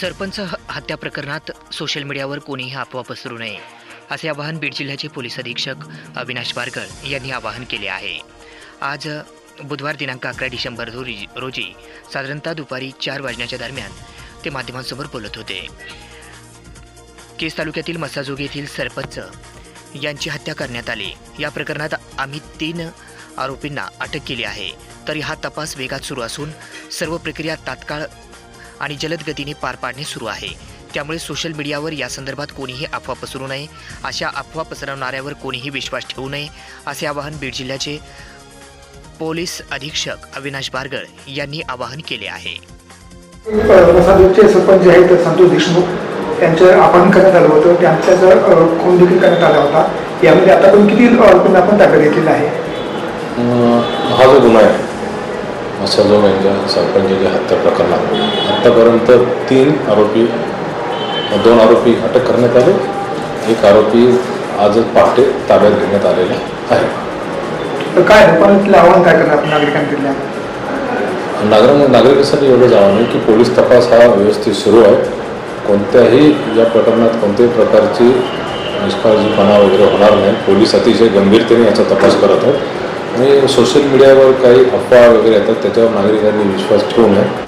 सरपंच ह- हत्या प्रकरणात सोशल मीडियावर कोणीही अफवा पसरू नये असे आवाहन बीड जिल्ह्याचे पोलीस अधीक्षक अविनाश बारकर यांनी आवाहन केले आहे. आज बुधवार दिनांक अकरा डिसेंबर रोजी रोजी साधारणतः दुपारी चार वाजण्याच्या दरम्यान ते माध्यमांसमोर बोलत होते. केस तालुक्यातील मसाजोग येथील सरपंच यांची हत्या करण्यात आली. या प्रकरणात आम्ही तीन आरोपींना अटक केली आहे. तरी हा तपास वेगात सुरू असून सर्व प्रक्रिया तात्काळ आणि जलद गतीने पार पाडणे सुरू आहे. त्यामुळे सोशल मीडियावर या संदर्भात कोणीही अफवा पसरू नये. अशा अफवा पसरवणाऱ्यावर कोणीही विश्वास ठेवू नये असे आवाहन बीड जिल्ह्याचे पोलीस अधीक्षक अविनाश बारगळ यांनी आवाहन केले आहे. सरपंच आहेत संतोष देशमुख यांचं अपहरण करण्यात आलं होतं. त्यांच्याचा खून देखील करण्यात आला होता यामध्ये आतापर्यंत किती आरोपींना आपण ताब्यात घेतलेला आहे? हा जो गुन्हा आहे मसाजो यांच्या सरपंचाच्या हत्या प्रकरणात आत्तापर्यंत तीन आरोपी दोन आरोपी अटक करण्यात आले. एक आरोपी आजच पहाटे ताब्यात घेण्यात आलेला आहे. तर काय आव्हान काय करणार नागरिकांकडल्या? नागरिक नागरिकांसाठी एवढंच आव्हान आहे की पोलीस तपास हा व्यवस्थित सुरू आहे. कोणत्याही या प्रकरणात कोणत्याही प्रकारची निष्काळजीपणा वगैरे होणार नाही. पोलीस अतिशय गंभीरतेने याचा तपास करत आहेत. आणि सोशल मीडियावर काही अफवा वगैरे येतात त्याच्यावर नागरिकांनी विश्वास ठेवू नये.